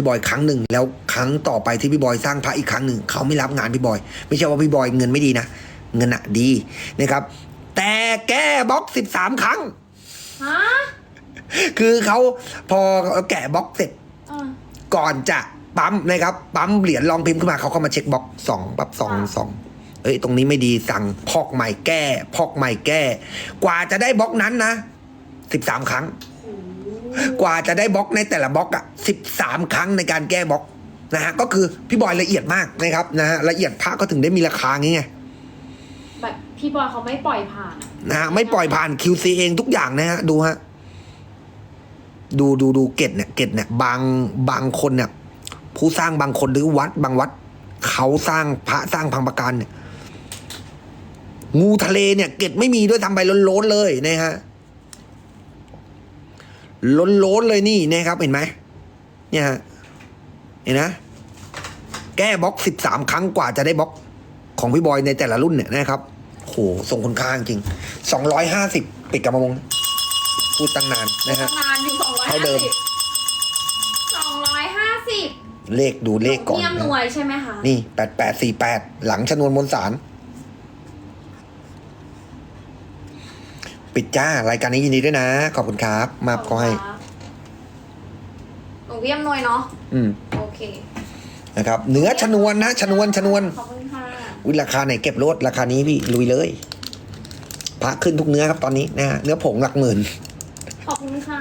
พี่บอยครั้งหนึ่งแล้วครั้งต่อไปที่พี่บอยสร้างพระอีกครั้งหนึ่งเขาไม่รับงานพี่บอย ไม่ใช่ว่าพี่บอยเงินไม่ดีนะเงินอะดีนะครับ แต่แก้บล็อกสิบสามครั้ง ฮะคือเขาพอแกะบล็อกเสร็จอ่าก่อนจะปั๊มนะครับ ปั๊มเหรียญลองพิมพ์ขึ้นมาเขาก็มาเช็คบล็อกสองปั๊บสองค่ะสองเอ้ยตรงนี้ไม่ดีสั่งพอกใหม่แก้ พอกใหม่แก้ กว่าจะได้บล็อกนั้นนะสิบสามครั้ง กว่าจะได้บล็อกในแต่ละบล็อกอะสิบสามครั้งในการแก้บล็อกนะฮะก็คือพี่บอยละเอียดมากนะครับนะฮะละเอียดพระก็ถึงได้มีราคางี้ไงแบบพี่บอยเขาไม่ปล่อยผ่านอะนะฮะไม่ปล่อยผ่าน QC เองทุกอย่างนะฮะดูฮะดูดูดูเกตเนี่ยเกตเนี่ยบางบางคนเนี่ย ผู้สร้างบางคนหรือวัด บางวัด เขาสร้างพระสร้างพังประการเนี่ยงูทะเลเนี่ย เกตไม่มีด้วยทำไปล้นๆเลยนะฮะ ล้นๆเลยนี่นะครับเห็นไหมเนี่ยฮะเห็นนะ แก้บล็อกสิบสามครั้งกว่าจะได้บล็อกของพี่บอยในแต่ละรุ่นเนี่ยนะครับโหทรงคุณค่าจริงสองร้อยห้าสิบปิดกระมงพูดตั้งนานนะฮะนานอยู่สองร้อยเท่าห้าเดิมสิบสองร้อยห้าสิบเลขดูเลขก่อนเยี่ยมหนะน่วยใช่ไหมคะ นี่แปดแปดสี่แปดหลังชนวนมนสาร ปิดจ้ารายการนี้ยินดีด้วยนะ ขอบคุณครับ มาขอให้หลวงพี่อำนวยเนาะอืมโอเคนะครับเนื้อชนวนนะ ชนวนชนวนขอบคุณค่ะวิราคาไหนเก็บรถราคานี้พี่ลุยเลยพระขึ้นทุกเนื้อครับตอนนี้นะฮะเนื้อผงหลักหมื่นขอบคุณค่ะ